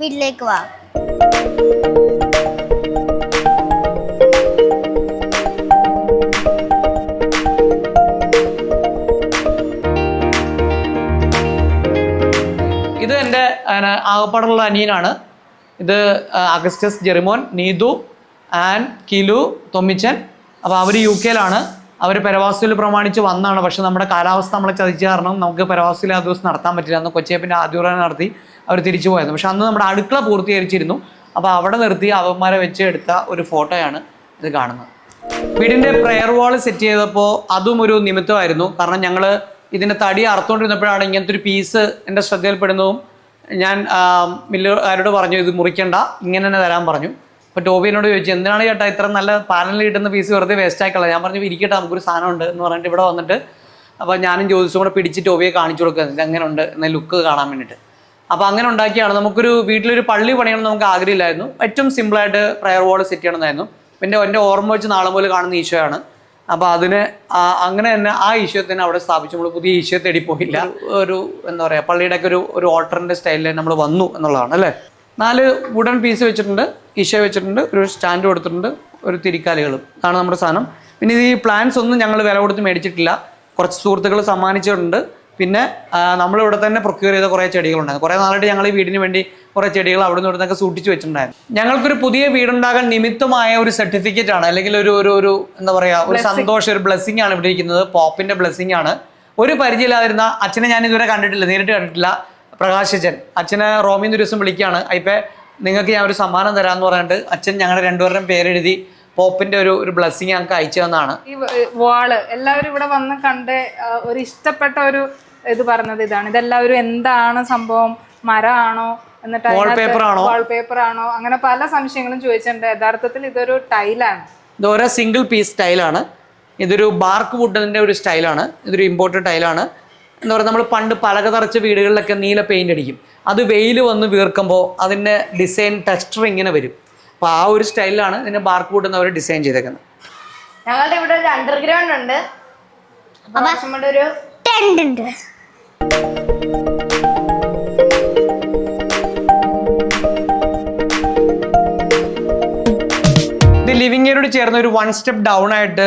വീട്ടിലേക്ക് വാ. ഇത് എന്റെ ആകപ്പാടുള്ള അനിയനാണ്. ഇത് അഗസ്റ്റസ് ജെറിമോൻ നീതു ആൻ കിലു തൊമ്മിച്ചൻ. അപ്പോൾ അവർ യു കെയിലാണ് അവർ പരവാസിയിൽ പ്രമാണിച്ച് വന്നാണ്. പക്ഷെ നമ്മുടെ കാലാവസ്ഥ നമ്മളെ ചതിച്ച കാരണം നമുക്ക് പരവാസിയിൽ ആ ദിവസം നടത്താൻ പറ്റില്ല. അന്ന് കൊച്ചേപ്പിന്റെ ആദ്യ നടത്തി. അവർ തിരിച്ചു പോയത്. പക്ഷെ അന്ന് നമ്മുടെ അടുക്കള പൂർത്തീകരിച്ചിരുന്നു. അപ്പോൾ അവിടെ നിർത്തി അവന്മാരെ വെച്ച് എടുത്ത ഒരു ഫോട്ടോയാണ് ഇത് കാണുന്നത്. വീടിന്റെ പ്രെയർ വാൾ സെറ്റ് ചെയ്തപ്പോൾ അതും ഒരു നിമിത്തമായിരുന്നു. കാരണം ഞങ്ങൾ ഇതിന്റെ തടി അറുത്തുകൊണ്ടിരുന്നപ്പോഴാണ് ഇങ്ങനത്തെ ഒരു പീസ് എന്റെ ശ്രദ്ധയിൽപ്പെടുന്നതും ഞാൻ മില്ലുകാരോട് പറഞ്ഞു ഇത് മുറിക്കണ്ട. ഇങ്ങനെ തന്നെ തരാൻ പറഞ്ഞു. അപ്പോൾ ടോബിനോട് ചോദിച്ചു എന്തിനാണ് ചേട്ടാ ഇത്ര നല്ല പാനലിൽ കിട്ടുന്ന പീസ് വെറുതെ വേസ്റ്റ് ആയിക്കളാം ഞാൻ പറഞ്ഞു ഇരിക്കട്ടെ നമുക്കൊരു സാധനം ഉണ്ട് എന്ന് പറഞ്ഞിട്ട് ഇവിടെ വന്നിട്ട് അപ്പോൾ ഞാനും ജ്യോതിസും കൂടെ പിടിച്ച് ടോബിയെ കാണിച്ചു കൊടുക്കുക ഇത് എങ്ങനെ ഉണ്ട്? എന്ന ലുക്ക് കാണാൻ വേണ്ടിയിട്ട്. അപ്പോൾ അങ്ങനെ ഉണ്ടാക്കിയാണ്. നമുക്കൊരു വീട്ടിലൊരു പള്ളി പണിയണം നമുക്ക് ആഗ്രഹമില്ലായിരുന്നു. ഏറ്റവും സിമ്പിളായിട്ട് പ്രയർ വാൾ സെറ്റ് ചെയ്യണമെന്നായിരുന്നു പിന്നെ എന്റെ ഓർമ്മ വെച്ച് നാളെ മുതൽ കാണുന്ന ഈശോയാണ്. അപ്പോൾ അതിന് അങ്ങനെ തന്നെ ആ ഈശോ തന്നെ അവിടെ സ്ഥാപിച്ചു. നമ്മൾ പുതിയ ഈശോ തേടി പോയില്ല. ഒരു എന്താ പറയുക പള്ളിയുടെ ഒക്കെ ഒരു ഒരു ഓൾട്ടറിന്റെ സ്റ്റൈലിൽ നമ്മൾ വന്നു എന്നുള്ളതാണ് അല്ലേ? നാല് വുഡൻ പീസ് വെച്ചിട്ടുണ്ട്. ഈശോ വെച്ചിട്ടുണ്ട്. ഒരു സ്റ്റാൻഡ് കൊടുത്തിട്ടുണ്ട്. ഒരു തിരിക്കാലുകളും. അതാണ് നമ്മുടെ സാധനം. പിന്നെ ഇത് ഈ പ്ലാന്റ്സ് ഒന്നും ഞങ്ങൾ വില കൊടുത്ത് മേടിച്ചിട്ടില്ല. കുറച്ച് സുഹൃത്തുക്കൾ സമ്മാനിച്ചിട്ടുണ്ട്. പിന്നെ നമ്മളിവിടെ തന്നെ പ്രൊക്യൂർ ചെയ്ത കുറേ ചെടികളുണ്ടായിരുന്നു. കുറേ നാളായിട്ട് ഞങ്ങൾ ഈ വീടിന് വേണ്ടി കുറേ ചെടികൾ അവിടെ നിന്ന് ഇവിടുന്നൊക്കെ സൂക്ഷിച്ചു വെച്ചിട്ടുണ്ടായിരുന്നു. ഞങ്ങൾക്കൊരു പുതിയ വീടുണ്ടാകാൻ നിമിത്തമായ ഒരു സർട്ടിഫിക്കറ്റ് ആണ് അല്ലെങ്കിൽ ഒരു ഒരു ഒരു എന്താ പറയുക ഒരു സന്തോഷം ഒരു ബ്ലെസ്സിങ് ആണ് ഇവിടെ ഇരിക്കുന്നത്. പോപ്പിന്റെ ബ്ലെസ്സിങ് ആണ്. ഒരു പരിചയമില്ലാതിരുന്ന അച്ഛനെ ഞാൻ ഇതുവരെ കണ്ടിട്ടില്ല നേരിട്ട് കണ്ടിട്ടില്ല. പ്രകാശിച്ചൻ അച്ഛനെ റോമിന്ന് ഒരു ദിവസം വിളിക്കുകയാണ്. ഇപ്പം നിങ്ങൾക്ക് ഞാൻ ഒരു സമ്മാനം തരാമെന്ന് പറഞ്ഞിട്ട് അച്ഛൻ ഞങ്ങളുടെ രണ്ടുപേരുടെയും പേരെഴുതി പോപ്പിന്റെ ഒരു ഒരു ബ്ലെസ്സിങ് ഞങ്ങൾക്ക് അയച്ചു തന്നാണ് ഈ വാൾ. എല്ലാവരും ഇവിടെ വന്ന് കണ്ട് ഒരു ഇഷ്ടപ്പെട്ട ഒരു ഇത് പറഞ്ഞത് ഇതാണ്. ഇതെല്ലാവരും എന്താണ് സംഭവം? മരമാണോ? എന്നിട്ട്? വാൾപേപ്പർ ആണോ? അങ്ങനെ പല സംശയങ്ങളും ചോദിച്ചിട്ടുണ്ട്. യഥാർത്ഥത്തിൽ ഇതൊരു ടൈലാണ്. ഇത് ഓരോ സിംഗിൾ പീസ് ടൈലാണ് ഇതൊരു ബാർക്ക് വുഡിന്റെ ഒരു സ്റ്റൈലാണ് ഇതൊരു ഇമ്പോർട്ടഡ് ടൈലാണ് എന്ന് പറയുക നമ്മൾ പണ്ട് പലക തറച്ച വീടുകളിലൊക്കെ നീല പെയിന്റ് അടിക്കും. അത് വെയിൽ വന്ന് വീർക്കുമ്പോൾ അതിന്റെ ഡിസൈൻ ടെക്സ്ചർ ഇങ്ങനെ വരും. അപ്പോൾ ആ ഒരു സ്റ്റൈലിലാണ് ഇതിന്റെ ബാർക്ക് വുഡ് എന്ന് അവർ ഡിസൈൻ ചെയ്തേക്കുന്നത്. ഞങ്ങളുടെ ഇവിടെ ഒരു അണ്ടർഗ്രൗണ്ട് ഉണ്ട്. അപ്പൊ നമ്മുടെ ഒരു ടെൻഡ് ഉണ്ട്. ഇത് ചേർന്ന് ഒരു വൺ സ്റ്റെപ്പ് ഡൗൺ ആയിട്ട്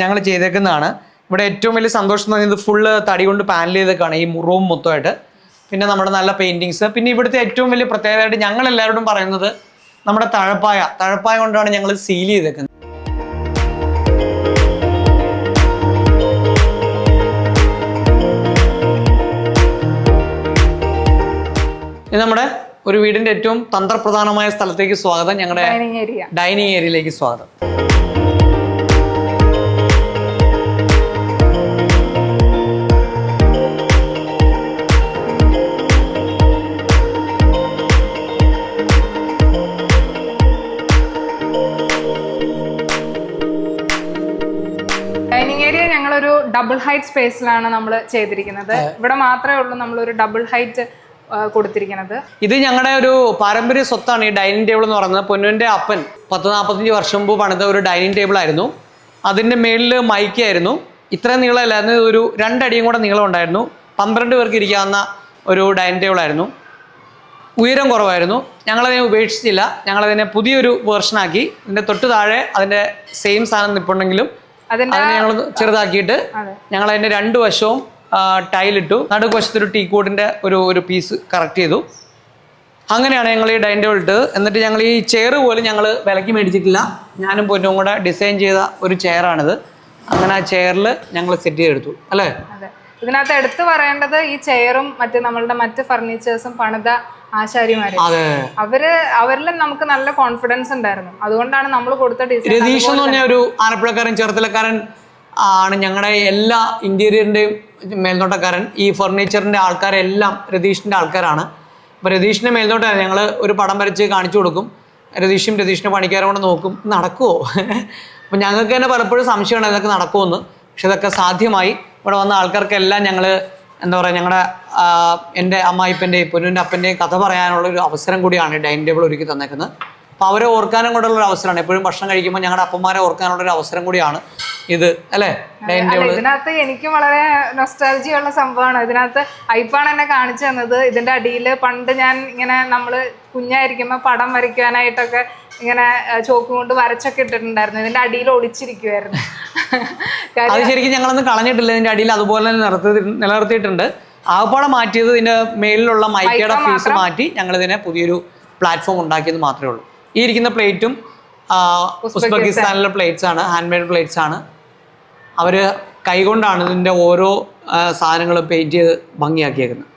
ഞങ്ങൾ ചെയ്തേക്കുന്നതാണ്. ഇവിടെ ഏറ്റവും വലിയ സന്തോഷം എന്ന് പറയുന്നത് ഫുള്ള് തടി കൊണ്ട് പാനൽ ചെയ്തേക്കാണ് ഈ റൂം മൊത്തമായിട്ട്. പിന്നെ നമ്മുടെ നല്ല പെയിന്റിങ്സ് പിന്നെ ഇവിടുത്തെ ഏറ്റവും വലിയ പ്രത്യേകതയായിട്ട് ഞങ്ങൾ എല്ലാവരോടും പറയുന്നത് നമ്മുടെ തഴപ്പായ. തഴപ്പായ കൊണ്ടാണ് ഞങ്ങൾ സീൽ ചെയ്തേക്കുന്നത്. ഇത് നമ്മുടെ ഒരു വീടിന്റെ ഏറ്റവും തന്ത്രപ്രധാനമായ സ്ഥലത്തേക്ക് സ്വാഗതം. ഞങ്ങളുടെ ഡൈനിങ് ഏരിയയിലേക്ക് സ്വാഗതം. ഡൈനിങ് ഏരിയ ഞങ്ങളൊരു ഡബിൾ ഹൈറ്റ് സ്പേസിലാണ് നമ്മൾ ചെയ്തിരിക്കുന്നത്. ഇവിടെ മാത്രമേ ഉള്ളൂ നമ്മളൊരു ഡബിൾ ഹൈറ്റ് കൊടുത്തിരിക്കുന്നത് ഇത് ഞങ്ങളുടെ ഒരു പാരമ്പര്യ സ്വത്താണ് ഈ ഡൈനിങ് ടേബിൾ എന്ന് പറയുന്നത്. പൊന്നുവിന്റെ അപ്പൻ പത്ത് നാൽപ്പത്തഞ്ച് വർഷം മുമ്പ് പണിത ഒരു ഡൈനിങ് ടേബിൾ ആയിരുന്നു. അതിന്റെ മേളിൽ മൈക്കായിരുന്നു. ഇത്രയും നീളമല്ലായിരുന്നു ഒരു രണ്ടടിയും കൂടെ നീളം ഉണ്ടായിരുന്നു. പന്ത്രണ്ട് പേർക്ക് ഇരിക്കാവുന്ന ഒരു ഡൈനിങ് ടേബിൾ ആയിരുന്നു. ഉയരം കുറവായിരുന്നു. ഞങ്ങളതിനെ ഉപേക്ഷിച്ചില്ല. ഞങ്ങളതിനെ പുതിയൊരു വേർഷനാക്കി ഇതിന്റെ തൊട്ട് താഴെ അതിന്റെ സെയിം സാധനം നിൽപ്പുണ്ടെങ്കിലും അതിനെ ഞങ്ങൾ ചെറുതാക്കിയിട്ട്. ഞങ്ങൾ അതിന്റെ രണ്ട് വശവും ടൈലിട്ടു നടുവശത്തൊരു വശത്തൊരു ടീ കോഡിന്റെ ഒരു ഒരു പീസ് കറക്റ്റ് ചെയ്തു. അങ്ങനെയാണ് ഞങ്ങൾ ഈ ഡൈനിങ് ടേബിൾ ഇട്ടത്. എന്നിട്ട് ഞങ്ങൾ ഈ ചെയർ പോലും ഞങ്ങൾ വിലക്ക് മേടിച്ചിട്ടില്ല. ഞാനും പൊന്നും കൂടെ ഡിസൈൻ ചെയ്ത ഒരു ചെയറാണിത് അങ്ങനെ ആ ചെയറിൽ ഞങ്ങൾ സെറ്റ് ചെയ്തെടുത്തു. അല്ലേ? ഇതിനകത്ത് എടുത്തു പറയേണ്ടത് ഈ ചെയറും മറ്റ് നമ്മളുടെ മറ്റ് ഫർണിച്ചേഴ്സും പണിത ആശാരിമാര്. അവർ അവരിലും നമുക്ക് നല്ല കോൺഫിഡൻസ് ഉണ്ടായിരുന്നു. അതുകൊണ്ടാണ് നമ്മൾ കൊടുത്ത ഡിസൈൻ രതീഷ് എന്ന് പറഞ്ഞ ഒരു ആലപ്പുഴക്കാരൻ ചേർത്തലക്കാരൻ ആണ് ഞങ്ങളുടെ എല്ലാ ഇന്റീരിയറിന്റെയും മേൽനോട്ടക്കാരൻ ഈ ഫർണിച്ചറിന്റെ ആൾക്കാരെല്ലാം രതീഷിന്റെ ആൾക്കാരാണ്. അപ്പോൾ രതീഷിന്റെ മേൽനോട്ടം ഞങ്ങൾ ഒരു പടം വരച്ച് കാണിച്ചു കൊടുക്കും. രതീഷും രതീഷിന്റെ പണിക്കാരും കൂടെ നോക്കും നടക്കുമോ അപ്പം ഞങ്ങൾക്ക് തന്നെ പലപ്പോഴും സംശയമാണ് ഇതൊക്കെ നടക്കുമെന്ന് പക്ഷെ ഇതൊക്കെ സാധ്യമായി. ഇവിടെ വന്ന ആൾക്കാർക്കെല്ലാം ഞങ്ങൾ എന്താ പറയുക ഞങ്ങളുടെ എന്റെ അമ്മായിപ്പന്റെയും പൊന്നുവിന്റെ അപ്പന്റെയും കഥ പറയാനുള്ള ഒരു അവസരം കൂടിയാണ് ഡൈനിങ് ടേബിൾ ഒരുക്കി തന്നേക്കുന്നത്. അപ്പോൾ അവരെ ഓർക്കാനും കൂടെയുള്ള ഒരു അവസരമാണ്. എപ്പോഴും ഭക്ഷണം കഴിക്കുമ്പോൾ ഞങ്ങളുടെ അപ്പന്മാരെ ഓർക്കാനുള്ള ഒരു അവസരം കൂടിയാണ് ഇത് അല്ലേ? ഡൈനിങ് ടേബിൾ ഇതിനകത്ത് എനിക്കും വളരെ നൊസ്റ്റാലജി ഉള്ള സംഭവമാണ്. ഇതിനകത്ത് ഐപ്പാണ് എന്നെ കാണിച്ചു തന്നത്. ഇതിന്റെ അടിയിൽ പണ്ട് ഞാൻ ഇങ്ങനെ നമ്മൾ കുഞ്ഞായിരിക്കുമ്പോൾ പടം വരയ്ക്കാനായിട്ടൊക്കെ ഇങ്ങനെ ചോക്ക് കൊണ്ട് വരച്ചൊക്കെ ഇട്ടിട്ടുണ്ടായിരുന്നു. ഇതിന്റെ അടിയിൽ ഒളിച്ചിരിക്കുമായിരുന്നു അത് ശരിക്കും ഞങ്ങളൊന്നും കളഞ്ഞിട്ടില്ല. ഇതിന്റെ അടിയിൽ അതുപോലെ തന്നെ നിർത്തി നിലനിർത്തിയിട്ടുണ്ട്. ആകപ്പാടെ മാറ്റിയത് ഇതിന്റെ മേലിലുള്ള മൈക്കയുടെ ഫീസ് മാറ്റി ഞങ്ങൾ ഇതിനെ പുതിയൊരു പ്ലാറ്റ്ഫോം ഉണ്ടാക്കിയത് മാത്രമേ ഉള്ളൂ. ഈ ഇരിക്കുന്ന പ്ലേറ്റും ഉസ്ബെക്കിസ്ഥാനിലെ പ്ലേറ്റ്സ് ആണ് ഹാൻഡ് മെയ്ഡ് പ്ലേറ്റ്സ് ആണ്. അവർ കൈകൊണ്ടാണ് ഇതിന്റെ ഓരോ സാധനങ്ങളും പെയിന്റ് ചെയ്ത് ഭംഗിയാക്കിയേക്കുന്നത്.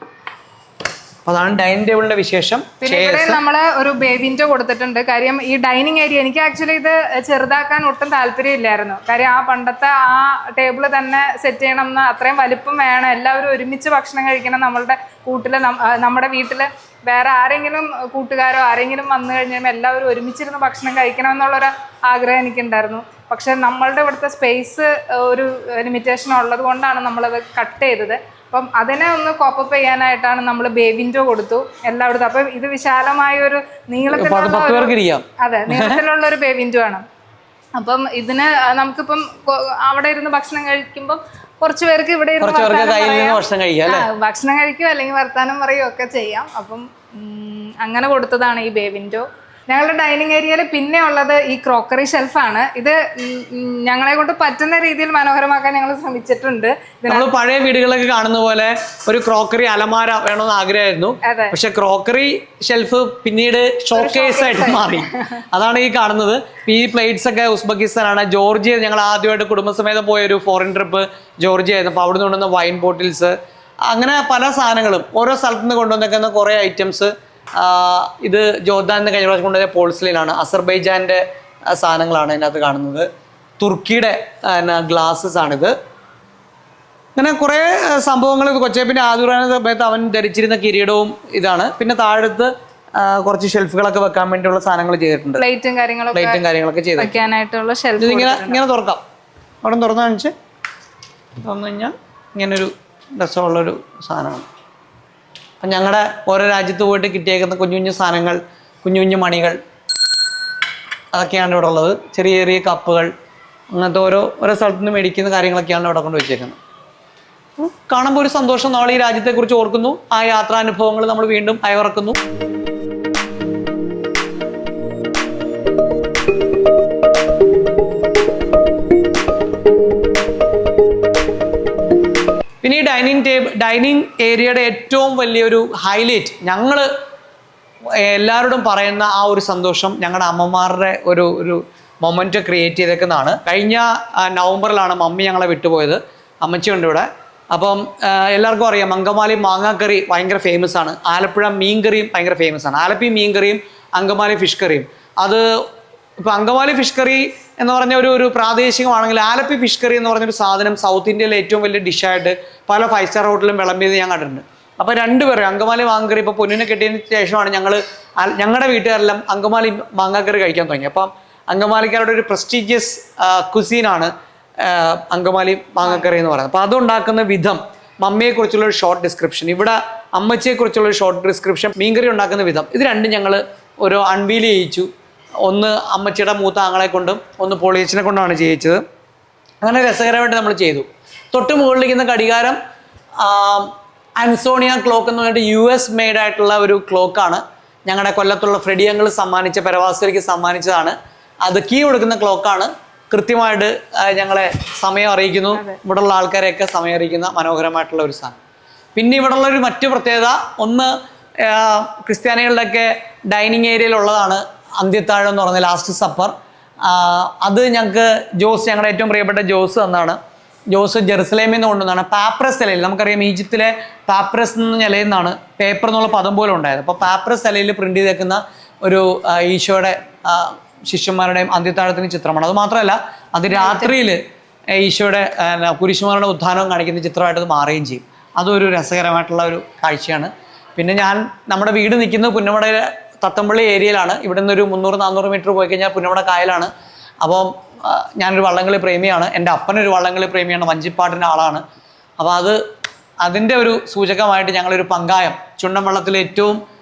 അപ്പൊ അതാണ് ഡൈനിങ് ടേബിളിന്റെ വിശേഷം. പിന്നെ ഇവിടെ നമ്മൾ ഒരു ബേബിന്റെ കൊടുത്തിട്ടുണ്ട്. കാര്യം ഈ ഡൈനിങ് ഏരിയ എനിക്ക് ആക്ച്വലി ഇത് ചെറുതാക്കാൻ ഒട്ടും താല്പര്യമില്ലായിരുന്നു. കാര്യം ആ പണ്ടത്തെ ആ ടേബിൾ തന്നെ സെറ്റ് ചെയ്യണം എന്ന് അത്രയും വലിപ്പം വേണം. എല്ലാവരും ഒരുമിച്ച് ഭക്ഷണം കഴിക്കണം. നമ്മളുടെ കൂട്ടിൽ നമ്മുടെ വീട്ടിൽ വേറെ ആരെങ്കിലും കൂട്ടുകാരോ ആരെങ്കിലും വന്നു കഴിഞ്ഞാൽ എല്ലാവരും ഒരുമിച്ചിരുന്ന് ഭക്ഷണം കഴിക്കണം എന്നുള്ളൊരു ആഗ്രഹം എനിക്കുണ്ടായിരുന്നു. പക്ഷെ നമ്മളുടെ ഇവിടുത്തെ സ്പേസ് ഒരു ലിമിറ്റേഷൻ ഉള്ളത് കൊണ്ടാണ് നമ്മളത് കട്ട് ചെയ്തത്. അപ്പം അതിനെ ഒന്ന് കോപ്പപ്പ് ചെയ്യാനായിട്ടാണ് നമ്മൾ ബേബിന്റോ കൊടുത്തു. എല്ലായിടത്തും. അപ്പം ഇത് വിശാലമായ ഒരു നീളത്തിലുള്ള അതെ നീളത്തിലുള്ള ഒരു ബേബിന്റോ ആണ്. അപ്പം ഇതിന് നമുക്കിപ്പം അവിടെ ഇരുന്ന് ഭക്ഷണം കഴിക്കുമ്പോൾ കുറച്ച് പേർക്ക് ഇവിടെ ഇരുന്ന് കുറച്ച് പേർക്ക് വർത്താനം കയ്യിൽ നിന്ന് പറയാം. ഭക്ഷണം കഴിക്കാം അല്ലേ? ഭക്ഷണം കഴിക്കുക അല്ലെങ്കിൽ വർത്താനം പറയുകയോ ഒക്കെ ചെയ്യാം. അപ്പം അങ്ങനെ കൊടുത്തതാണ് ഈ ബേബിന്റോ ഞങ്ങളുടെ ഡൈനിങ് ഏരിയയിൽ പിന്നെ ഉള്ളത് ഈ ക്രോക്കറി ഷെൽഫാണ്. ഇത് ഞങ്ങളെ കൊണ്ട് പറ്റുന്ന രീതിയിൽ മനോഹരമാക്കാൻ ഞങ്ങൾ ശ്രമിച്ചിട്ടുണ്ട്. നമ്മൾ പഴയ വീടുകളൊക്കെ കാണുന്ന പോലെ ഒരു ക്രോക്കറി അലമാര വേണമെന്ന് ആഗ്രഹമായിരുന്നു. പക്ഷെ ക്രോക്കറി ഷെൽഫ് പിന്നീട് ഷോക്കേസ് ആയിട്ട് മാറി. അതാണ് ഈ കാണുന്നത്. ഈ പ്ലേറ്റ്സ് ഒക്കെ ഉസ്ബെക്കിസ്ഥാനാണ്. ജോർജിയ ഞങ്ങൾ ആദ്യമായിട്ട് കുടുംബസമേതം പോയ ഒരു ഫോറിൻ ട്രിപ്പ് ജോർജിയ ആയിരുന്നു. അപ്പോൾ അവിടെ നിന്ന് കൊണ്ടുവന്ന വൈൻ ബോട്ടിൽസ് അങ്ങനെ പല സാധനങ്ങളും ഓരോ സ്ഥലത്തു നിന്ന് കൊണ്ടുവന്നേക്കുന്ന കുറേ ഐറ്റംസ് ഇത് ജോർദാൻ കഴിഞ്ഞ പ്രാവശ്യം കൊണ്ടുവരുന്ന പോൾസ്ലിനാണ് അസർബൈജാന്റെ സാധനങ്ങളാണ് അതിനകത്ത് കാണുന്നത്. തുർക്കിയുടെ ഗ്ലാസ്സസ് ആണിത് അങ്ങനെ കുറേ സംഭവങ്ങൾ കൊച്ചേപ്പിന്റെ ആദുരാന സമയത്ത് അവൻ ധരിച്ചിരുന്ന കിരീടവും ഇതാണ്. പിന്നെ താഴത്ത് കുറച്ച് ഷെൽഫുകളൊക്കെ വെക്കാൻ വേണ്ടിയുള്ള സാധനങ്ങൾ ചെയ്തിട്ടുണ്ട്. പ്ലേറ്റും കാര്യങ്ങളൊക്കെ പ്ലേറ്റും കാര്യങ്ങളൊക്കെ ചെയ്ത് വെക്കാനായിട്ടുള്ള ഷെൽഫ് ഇതിങ്ങനെ ഇങ്ങനെ തുറക്കാം. അവിടെ തുറന്നു കാണിച്ച്. തുറന്നു കഴിഞ്ഞാൽ ഇങ്ങനൊരു രസമുള്ളൊരു സാധനമാണ്. അപ്പം ഞങ്ങളുടെ ഓരോ രാജ്യത്ത് പോയിട്ട് കിട്ടിയേക്കുന്ന കുഞ്ഞു കുഞ്ഞു സാധനങ്ങൾ കുഞ്ഞു കുഞ്ഞു മണികൾ അതൊക്കെയാണ് ഇവിടെ ഉള്ളത്. ചെറിയ ചെറിയ കപ്പുകൾ അങ്ങനത്തെ ഓരോ ഓരോ സ്ഥലത്തു നിന്ന് മേടിക്കുന്ന കാര്യങ്ങളൊക്കെയാണ് ഇവിടെ കൊണ്ട് വെച്ചേക്കുന്നത്. കാണുമ്പോൾ ഒരു സന്തോഷം. നമ്മൾ ഈ രാജ്യത്തെക്കുറിച്ച് ഓർക്കുന്നു. ആ യാത്രാനുഭവങ്ങൾ നമ്മൾ വീണ്ടും അയവിറക്കുന്നു പിന്നെ ഈ ഡൈനിങ് ടേബിൾ ഡൈനിങ് ഏരിയയുടെ ഏറ്റവും വലിയൊരു ഹൈലൈറ്റ് ഞങ്ങൾ എല്ലാവരോടും പറയുന്ന ആ ഒരു സന്തോഷം ഞങ്ങളുടെ അമ്മമാരുടെ ഒരു ഒരു മൊമെന്റ് ക്രിയേറ്റ് ചെയ്തേക്കുന്നതാണ്. കഴിഞ്ഞ നവംബറിലാണ് മമ്മി ഞങ്ങളെ വിട്ടുപോയത്. അമ്മച്ചിയുണ്ട് ഇവിടെ. അപ്പം എല്ലാവർക്കും അറിയാം അങ്കമാലി മാങ്ങാക്കറി ഭയങ്കര ഫേമസ് ആണ്. ആലപ്പുഴ മീൻ മീൻകറിയും ഭയങ്കര ഫേമസ് ആണ്. ആലപ്പി മീൻ കറിയും അങ്കമാലി ഫിഷ് കറിയും. അത് ഇപ്പൊ അങ്കമാലി ഫിഷ് കറി എന്ന് പറഞ്ഞ ഒരു ഒരു പ്രാദേശികമാണെങ്കിൽ ആലപ്പി ഫിഷ് കറി എന്ന് പറഞ്ഞൊരു സാധനം സൗത്ത് ഇന്ത്യയിലെ ഏറ്റവും വലിയ ഡിഷായിട്ട് പല ഫൈവ് സ്റ്റാർ ഹോട്ടലിലും വിളമ്പിയത് ഞാൻ കണ്ടിട്ടുണ്ട്. അപ്പൊ രണ്ടുപേരും അങ്കമാലി മാങ്ങക്കറി ഇപ്പൊ പൊന്നിനെ കെട്ടിയതിന് ശേഷമാണ് ഞങ്ങൾ ഞങ്ങളുടെ വീട്ടുകാരെല്ലാം അങ്കമാലി മാങ്ങാക്കറി കഴിക്കാൻ തുടങ്ങി. അപ്പം അങ്കമാലിക്കാരുടെ ഒരു പ്രസ്റ്റീജിയസ് കുസീനാണ് അങ്കമാലി മാങ്ങക്കറി എന്ന് പറയുന്നത്. അപ്പൊ അതുണ്ടാക്കുന്ന വിധം മമ്മിയെക്കുറിച്ചുള്ള ഒരു ഷോർട്ട് ഡിസ്ക്രിപ്ഷൻ ഇവിടെ അമ്മച്ചിയെക്കുറിച്ചുള്ള ഒരു ഷോർട്ട് ഡിസ്ക്രിപ്ഷൻ മീൻകറി ഉണ്ടാക്കുന്ന വിധം. ഇത് രണ്ടും ഞങ്ങൾ ഒരു അൺവീൽ ചെയ്യിച്ചു. ഒന്ന് അമ്മച്ചിയുടെ മൂത്ത ആങ്ങളെ കൊണ്ടും ഒന്ന് പൊളിയച്ചിനെ കൊണ്ടാണ് ചെയ്യിച്ചത് അങ്ങനെ രസകരമായിട്ട് നമ്മൾ ചെയ്തു. തൊട്ട് മുകളിലിരിക്കുന്ന ഘടികാരം അൻസോണിയ ക്ലോക്ക് എന്ന് പറഞ്ഞിട്ട് യു എസ് മെയ്ഡ് ആയിട്ടുള്ള ഒരു ക്ലോക്കാണ് ഞങ്ങളുടെ കൊല്ലത്തുള്ള ഫ്രെഡിയങ്ങൾ സമ്മാനിച്ച പരവാസരിക്ക് സമ്മാനിച്ചതാണ്. അത് കീ കൊടുക്കുന്ന ക്ലോക്കാണ് കൃത്യമായിട്ട് ഞങ്ങളെ സമയം അറിയിക്കുന്നു. ഇവിടെയുള്ള ആൾക്കാരെയൊക്കെ സമയം അറിയിക്കുന്ന മനോഹരമായിട്ടുള്ള ഒരു സാധനം. പിന്നെ ഇവിടെയുള്ള ഒരു മറ്റു പ്രത്യേകത ഒന്ന് ക്രിസ്ത്യാനികളുടെയൊക്കെ ഡൈനിങ് ഏരിയയിലുള്ളതാണ് അന്ത്യത്താഴം എന്ന് പറഞ്ഞ ലാസ്റ്റ് സപ്പർ അത് ഞങ്ങൾക്ക് ജോസ് ഞങ്ങളുടെ ഏറ്റവും പ്രിയപ്പെട്ട ജോസ് എന്നാണ് ജോസ് ജെറുസലേമിൽ നിന്ന് കൊണ്ടുവന്നാണ്. പാപ്രസ് ഇലയിൽ നമുക്കറിയാം ഈജിപ്തിലെ പാപ്രസ് എന്ന നിലയിൽ നിന്നാണ് പേപ്പർ എന്നുള്ള പദം പോലും ഉണ്ടായത്. അപ്പോൾ പാപ്രസ് ഇലയിൽ പ്രിന്റ് ചെയ്തേക്കുന്ന ഒരു ഈശോയുടെ ശിഷ്യന്മാരുടെയും അന്ത്യത്താഴത്തിന്റെ ചിത്രമാണ്. അത് മാത്രമല്ല അത് രാത്രിയിൽ ഈശോയുടെ ഉദ്ധാനം കുരിശുമാരുടെ ഉത്ഥാനവും കാണിക്കുന്ന ചിത്രമായിട്ട് അത് മാറുകയും ചെയ്യും. അതൊരു രസകരമായിട്ടുള്ള ഒരു കാഴ്ചയാണ്. പിന്നെ ഞാൻ നമ്മുടെ വീട് നിൽക്കുന്നത് പുന്നമട തത്തമ്പള്ളി ഏരിയയിലാണ്. ഇവിടെ നിന്ന് ഒരു മുന്നൂറ് നാനൂറ് മീറ്റർ പോയി കഴിഞ്ഞാൽ പുന്നമട കായലാണ്. അപ്പം ആ, ഞാനൊരു വള്ളംകളി പ്രേമിയാണ്. എന്റെ അപ്പനൊരു വള്ളംകളി പ്രേമിയാണ്. വഞ്ചിപ്പാട്ടിന്റെ ആളാണ്. അപ്പോൾ അത് അതിന്റെ ഒരു സൂചകമായിട്ട് ഞങ്ങളൊരു പങ്കായം ചുണ്ടൻ വള്ളത്തിലെ ഏറ്റവും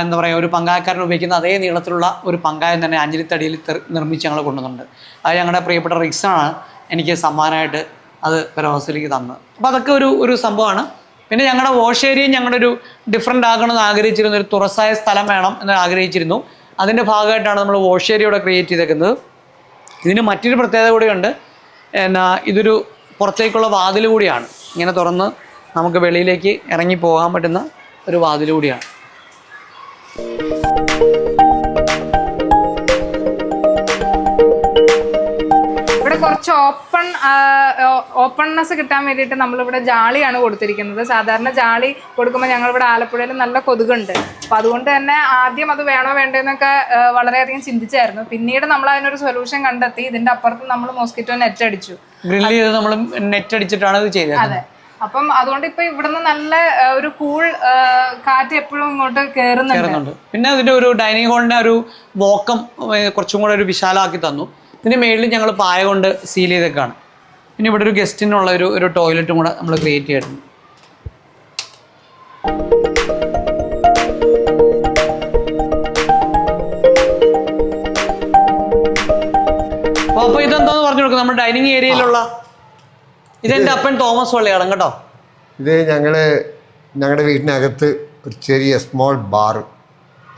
എന്താ പറയുക ഒരു പങ്കായക്കാരൻ ഉപയോഗിക്കുന്ന അതേ നീളത്തിലുള്ള ഒരു പങ്കായം തന്നെ അഞ്ചലിത്തടിയിൽ നിർമ്മിച്ച് ഞങ്ങൾ കൊണ്ടുവന്നിട്ടുണ്ട്. അത് ഞങ്ങളുടെ പ്രിയപ്പെട്ട റിക്സാണ്. എനിക്ക് സമ്മാനമായിട്ട് അത് പെരവാസിലേക്ക് തന്നത്. അപ്പോൾ അതൊക്കെ ഒരു ഒരു സംഭവമാണ്. പിന്നെ ഞങ്ങളുടെ വാഷ് ഏരിയയും ഞങ്ങളുടെ ഒരു ഡിഫറെന്റ് ആകണമെന്ന് ആഗ്രഹിച്ചിരുന്ന ഒരു തുറസായ സ്ഥലം വേണം എന്ന് ആഗ്രഹിച്ചിരുന്നു. അതിന്റെ ഭാഗമായിട്ടാണ് നമ്മൾ വാഷ് ഏരിയ ഇവിടെ ക്രിയേറ്റ് ചെയ്തേക്കുന്നത്. ഇതിന് മറ്റൊരു പ്രത്യേകത കൂടിയുണ്ട്. എന്നാ ഇതൊരു പുറത്തേക്കുള്ള വാതിൽ കൂടിയാണ്. ഇങ്ങനെ തുറന്ന് നമുക്ക് വെളിയിലേക്ക് ഇറങ്ങി പോകാൻ പറ്റുന്ന ഒരു വാതിൽ കൂടിയാണ്. കുറച്ച് ഓപ്പൺ ഓപ്പൺനെസ് കിട്ടാൻ വേണ്ടിയിട്ട് നമ്മളിവിടെ ജാളിയാണ് കൊടുത്തിരിക്കുന്നത്. സാധാരണ ജാളി കൊടുക്കുമ്പോൾ ഞങ്ങളിവിടെ ആലപ്പുഴയിൽ നല്ല കൊതുകുണ്ട്. അപ്പം അതുകൊണ്ട് തന്നെ ആദ്യം അത് വേണോ വേണ്ടെന്നൊക്കെ വളരെയധികം ചിന്തിച്ചായിരുന്നു. പിന്നീട് നമ്മൾ അതിനൊരു സൊല്യൂഷൻ കണ്ടെത്തി. ഇതിന്റെ അപ്പുറത്ത് നമ്മൾ മോസ്കിറ്റോ നെറ്റ് അടിച്ചു. ഗ്രില്ല് ചെയ്ത് നമ്മൾ നെറ്റ് അടിച്ചിട്ടാണ് ഇത് ചെയ്തത്. അതെ. അപ്പം അതുകൊണ്ട് ഇപ്പൊ ഇവിടുന്ന് നല്ല ഒരു കൂൾ കാറ്റ് എപ്പോഴും ഇങ്ങോട്ട് കയറുന്നുണ്ട് പിന്നെ അതിന്റെ ഒരു ഡൈനിങ് ഹാളിന്റെ ഒരു വോക്കം കുറച്ചും കൂടെ ഒരു വിശാലമാക്കി തന്നു. ഇതിന് മേളിൽ ഞങ്ങൾ പായ കൊണ്ട് സീൽ ചെയ്തേക്കാണ്. പിന്നെ ഇവിടെ ഒരു ഗസ്റ്റിനുള്ള ഒരു ഒരു ടോയ്ലറ്റും കൂടെ നമ്മൾ ക്രിയേറ്റ് ചെയ്തിട്ടുണ്ട് അപ്പോൾ ഇതെന്താന്ന് പറഞ്ഞു കൊടുക്കുക നമ്മുടെ ഡൈനിങ് ഏരിയയിലുള്ള ഇതെന്റെ അപ്പൻ തോമസ് പള്ളിയാണ് കേട്ടോ. ഇത് ഞങ്ങൾ ഞങ്ങളുടെ വീട്ടിനകത്ത് ഒരു ചെറിയ സ്മോൾ ബാർ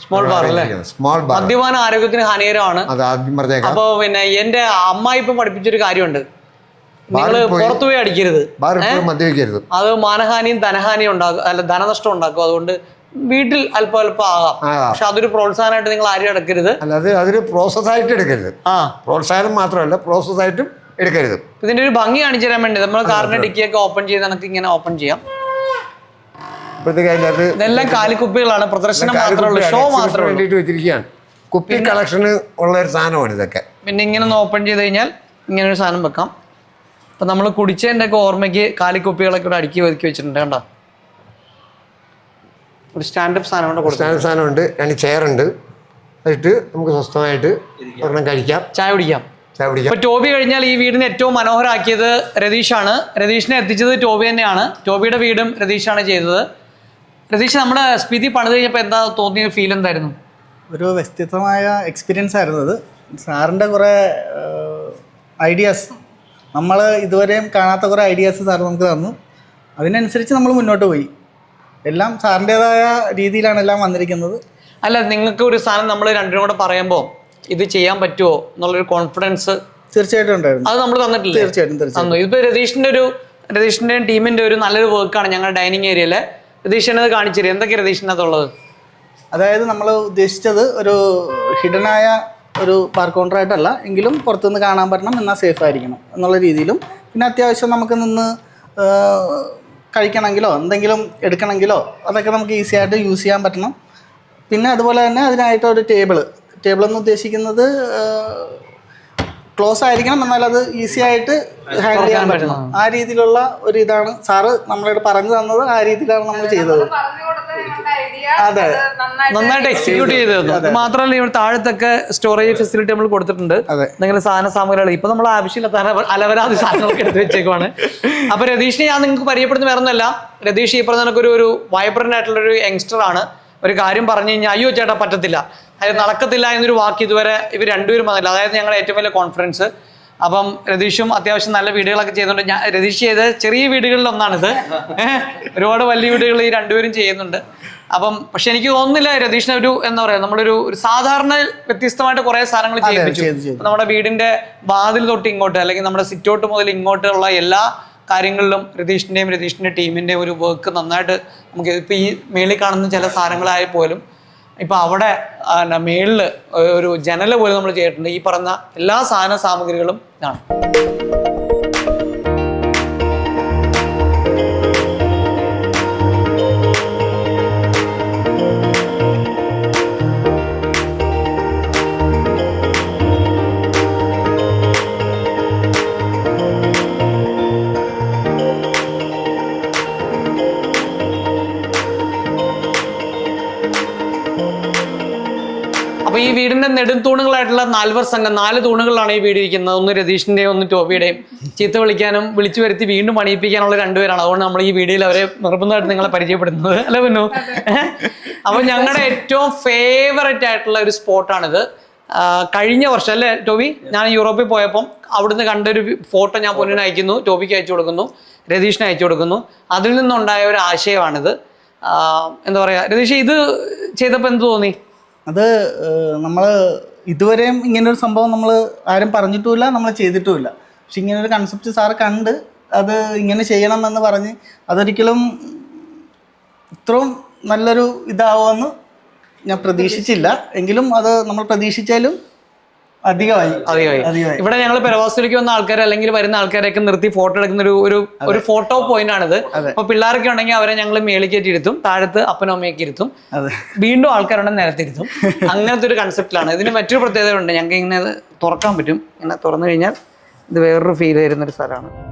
സ്മോൾ ബാർ അല്ലേ? സ്മോൾ ബാർ മദ്യപാന ആരോഗ്യത്തിന് ഹാനികരമാണ്. അത് ആദ്യം പറഞ്ഞേക്കാം. അപ്പൊ പിന്നെ എന്റെ അമ്മ ഇപ്പം പഠിപ്പിച്ചൊരു കാര്യമുണ്ട്. നിങ്ങൾ പുറത്തു പോയി അടിക്കരുത്. മദ്യപിക്കരുത്. അത് മാനഹാനിയും ധനഹാനിയും ഉണ്ടാക്കും അല്ല ധനനഷ്ടം ഉണ്ടാക്കും. അതുകൊണ്ട് വീട്ടിൽ അല്പം അല്പം ആകാം. ആകാം. പക്ഷെ അതൊരു പ്രോത്സാഹനമായിട്ട് നിങ്ങൾ ആരും എടുക്കരുത്. അല്ലാതെ അതൊരു പ്രോസസ് ആയിട്ട് എടുക്കരുത്. ആ. പ്രോത്സാഹനം മാത്രമല്ല പ്രോസസ് ആയിട്ടും എടുക്കരുത്. ഇതിന്റെ ഒരു ഭംഗി കാണിച്ചു തരാൻ വേണ്ടി നമ്മൾ കാറിന്റെ ഡിക്കിയൊക്കെ ഓപ്പൺ ചെയ്ത് നമുക്ക് ഇങ്ങനെ ഓപ്പൺ ചെയ്യാം. ഇപ്പോഴത്തേക്ക് അതിനകത്ത് ഇതെല്ലാം കാലിക്കുപ്പികളാണ്. പ്രദർശനം മാത്രമുള്ള ഷോ മാത്രമേ വേണ്ടിയിട്ട് വെച്ചിരിക്കുകയാണ്. കുപ്പി കളക്ഷന് ഉള്ള ഒരു സാധനമാണ് ഇതൊക്കെ. പിന്നെ ഇങ്ങനെ ഒന്ന് ഓപ്പൺ ചെയ്ത് കഴിഞ്ഞാൽ ഇങ്ങനെ ഒരു സാധനം വെക്കാം. അപ്പൊ നമ്മൾ കുടിച്ചതിന്റെ ഒക്കെ ഓർമ്മയ്ക്ക് കാലിക്കുപ്പികളൊക്കെ ഇവിടെ അടുക്കി ഒതുക്കി വെച്ചിട്ടുണ്ട് കണ്ടോ? ഒരു സ്റ്റാൻഡപ്പ് സാധനം സ്റ്റാൻഡപ്പ് സാധനമുണ്ട് രണ്ട് ചെയറുണ്ട് അതിട്ട് നമുക്ക് സ്വസ്ഥമായിട്ട് ഒരെണ്ണം കഴിക്കാം. ചായ കുടിക്കാം. ചായ കുടിക്കാം. ഇപ്പൊ ടോബി കഴിഞ്ഞാൽ ഈ വീടിനെ ഏറ്റവും മനോഹരമാക്കിയത് രതീഷാണ്. രതീഷിനെ എത്തിച്ചത് ടോബി തന്നെയാണ്. ടോബിയുടെ വീടും രതീഷാണ് ചെയ്തത്. രതീഷ് നമ്മുടെ സ്പിതി പണിത് കഴിഞ്ഞപ്പോൾ എന്താ തോന്നിയ ഫീൽ എന്തായിരുന്നു? ഒരു വ്യക്തിത്വമായ എക്സ്പീരിയൻസ് ആയിരുന്നു അത്. സാറിന്റെ കുറേ ഐഡിയാസ് നമ്മൾ ഇതുവരെയും കാണാത്ത കുറേ ഐഡിയാസ് സാർ നമുക്ക് തന്നു. അതിനനുസരിച്ച് നമ്മൾ മുന്നോട്ട് പോയി. എല്ലാം സാറിന്റേതായ രീതിയിലാണ് എല്ലാം വന്നിരിക്കുന്നത്. അല്ല നിങ്ങൾക്ക് ഒരു സാധനം നമ്മൾ രണ്ടിനും കൂടെ പറയുമ്പോൾ ഇത് ചെയ്യാൻ പറ്റുമോ എന്നുള്ളൊരു കോൺഫിഡൻസ് തീർച്ചയായിട്ടും ഉണ്ടായിരുന്നു. അത് നമ്മൾ തന്നിട്ടില്ല? തീർച്ചയായിട്ടും തീർച്ചയായിട്ടും. ഇതിപ്പോൾ രതീഷിന്റെ ഒരു രതീഷിന്റെയും ടീമിന്റെ ഒരു നല്ലൊരു വർക്കാണ് ഞങ്ങളുടെ ഡൈനിങ് ഏരിയയിലെ രതീഷിനെ കാണിച്ചു എന്തൊക്കെ രതീഷിനകത്തുള്ളത് അതായത് നമ്മൾ ഉദ്ദേശിച്ചത് ഒരു ഹിഡനായ ഒരു പാർ കൗണ്ടറായിട്ടല്ല എങ്കിലും പുറത്തുനിന്ന് കാണാൻ പറ്റണം എന്നാൽ സേഫ് ആയിരിക്കണം എന്നുള്ള രീതിയിലും. പിന്നെ അത്യാവശ്യം നമുക്ക് നിന്ന് കഴിക്കണമെങ്കിലോ എന്തെങ്കിലും എടുക്കണമെങ്കിലോ അതൊക്കെ നമുക്ക് ഈസി ആയിട്ട് യൂസ് ചെയ്യാൻ പറ്റണം. പിന്നെ അതുപോലെ തന്നെ അതിനായിട്ട് ഒരു ടേബിൾ ടേബിൾ എന്ന് ഉദ്ദേശിക്കുന്നത് ക്ലോസ് ആയിരിക്കണം എന്നാൽ അത് ഈസി ആയിട്ട് ഹാൻഡിൽ ചെയ്യാൻ പറ്റണം. ആ രീതിയിലുള്ള ഒരു ഇതാണ്. സാറ് നമ്മളോട് പറഞ്ഞു തന്നത് ആ രീതിയിലാണ് നമ്മൾ ചെയ്തത്. പറഞ്ഞു കൊടുത്ത ഞങ്ങളുടെ ഐഡിയ അതെ. നന്നായിട്ട് നന്നായിട്ട് എക്സിക്യൂട്ട് ചെയ്ത് തന്നു മാത്രമല്ല ഇവിടെ താഴത്തൊക്കെ സ്റ്റോറേജ് ഫെസിലിറ്റി നമ്മൾ കൊടുത്തിട്ടുണ്ട്. നിങ്ങളുടെ സാധന സാമഗ്രികൾ. ഇപ്പൊ നമ്മൾ ആവശ്യമില്ലാത്ത അലവ- അലവരാതി സാധനങ്ങളൊക്കെ എടുത്ത് വെച്ചേക്കുവാണ്. അപ്പൊ രതീഷിനെ ഞാൻ നിങ്ങൾക്ക് പരിചയപ്പെടുന്ന വേറൊന്നല്ല രതീഷ് ഈ പറഞ്ഞ ഒരു ഒരു വൈബ്രന്റ് ആയിട്ടുള്ള ഒരു യങ്സ്റ്റർ ആണ്. ഒരു കാര്യം പറഞ്ഞു കഴിഞ്ഞാൽ അയ്യോ ചേട്ടാ പറ്റത്തില്ല. അത് നടക്കത്തില്ല എന്നൊരു വാക്ക് ഇതുവരെ ഇവർ രണ്ടുപേരും വന്നില്ല. അതായത് ഞങ്ങളുടെ ഏറ്റവും വലിയ കോൺഫിഡൻസ് അപ്പം രതീഷും അത്യാവശ്യം നല്ല വീടുകളൊക്കെ ചെയ്യുന്നുണ്ട്. ഞാൻ രതീഷ് ചെയ്ത ചെറിയ വീടുകളിൽ ഒന്നാണിത്. ഒരുപാട് വലിയ വീടുകൾ ഈ രണ്ടുപേരും ചെയ്യുന്നുണ്ട്. അപ്പം പക്ഷെ എനിക്ക് തോന്നുന്നില്ല രതീഷിനെ ഒരു എന്താ പറയാ നമ്മളൊരു ഒരു സാധാരണ വ്യത്യസ്തമായിട്ട് കുറെ സാധനങ്ങൾ ചെയ്യിപ്പിച്ചു. നമ്മുടെ വീടിന്റെ വാതിൽ തൊട്ട് ഇങ്ങോട്ട് അല്ലെങ്കിൽ നമ്മുടെ സിറ്റൗട്ട് മുതൽ ഇങ്ങോട്ടുള്ള എല്ലാ കാര്യങ്ങളിലും രതീഷിന്റെയും രതീഷിന്റെ ടീമിന്റെയും ഒരു വർക്ക് നന്നായിട്ട് നമുക്ക് ഇപ്പൊ ഈ മേളിൽ കാണുന്ന ചില സാധനങ്ങളായ പോലും ഇപ്പൊ അവിടെ പിന്നെ മേളിൽ ഒരു ജനല പോലെ നമ്മൾ ചെയ്തിട്ടുണ്ട്. ഈ പറഞ്ഞ എല്ലാ സാധന സാമഗ്രികളും ഇതാണ്. ഈ വീടിന്റെ നെടും തൂണുകളായിട്ടുള്ള നാൽവർ സംഘം നാല് തൂണുകളാണ് ഈ വീട് ഇരിക്കുന്നത്. ഒന്ന് രതീഷിന്റെയും ഒന്ന് ടോബിയുടെയും ചീത്ത വിളിക്കാനും വിളിച്ചു വരുത്തി വീണ്ടും പണിയിപ്പിക്കാനുള്ള രണ്ടുപേരാണ്. അതുകൊണ്ട് നമ്മൾ ഈ വീഡിയോയിൽ അവരെ നിർബന്ധമായിട്ട് നിങ്ങളെ പരിചയപ്പെടുന്നത് അല്ല പിന്നു? അപ്പൊ ഞങ്ങളുടെ ഏറ്റവും ഫേവററ്റ് ആയിട്ടുള്ള ഒരു സ്പോട്ടാണിത്. കഴിഞ്ഞ വർഷം അല്ലേ ടോബി ഞാൻ യൂറോപ്പിൽ പോയപ്പം അവിടുന്ന് കണ്ടൊരു ഫോട്ടോ ഞാൻ പൊന്നിന് അയക്കുന്നു. ടോബിക്ക് അയച്ചു കൊടുക്കുന്നു. രതീഷിന് അയച്ചു കൊടുക്കുന്നു. അതിൽ നിന്നുണ്ടായ ഒരു ആശയമാണിത്. എന്താ പറയാ രതീഷ് ഇത് ചെയ്തപ്പോൾ എന്ത് തോന്നി? അത് നമ്മൾ ഇതുവരെയും ഇങ്ങനൊരു സംഭവം നമ്മൾ ആരും പറഞ്ഞിട്ടുമില്ല നമ്മൾ ചെയ്തിട്ടുമില്ല. പക്ഷെ ഇങ്ങനൊരു കൺസെപ്റ്റ് സാറ് കണ്ട് അത് ഇങ്ങനെ ചെയ്യണം എന്ന് പറഞ്ഞ് അതൊരിക്കലും ഇത്രയും നല്ലൊരു ഇതാവുമെന്ന് ഞാൻ പ്രതീക്ഷിച്ചില്ല. എങ്കിലും അത് നമ്മൾ പ്രതീക്ഷിച്ചാലും അധികമായി. അധികമായി. അധികമായി. ഇവിടെ ഞങ്ങൾ പെരവാസത്തിലേക്ക് വന്ന ആൾക്കാർ അല്ലെങ്കിൽ വരുന്ന ആൾക്കാരെയൊക്കെ നിർത്തി ഫോട്ടോ എടുക്കുന്ന ഒരു ഒരു ഒരു ഫോട്ടോ പോയിന്റ് ആണിത് അപ്പൊ പിള്ളേരൊക്കെ ഉണ്ടെങ്കിൽ അവരെ ഞങ്ങൾ മേളിക്കേറ്റി ഇരുത്തും താഴത്ത് അപ്പനും അമ്മയൊക്കെ ഇരുത്തും. വീണ്ടും ആൾക്കാരുടെ നിരത്തിരുത്തും അങ്ങനത്തെ ഒരു കൺസെപ്റ്റിലാണ് ഇതിന് മറ്റൊരു പ്രത്യേകത ഉണ്ട് ഞങ്ങൾക്ക് ഇങ്ങനെ തുറക്കാൻ പറ്റും. ഇങ്ങനെ തുറന്നു കഴിഞ്ഞാൽ ഇത് വേറൊരു ഫീൽ വരുന്ന ഒരു സ്ഥലമാണ്.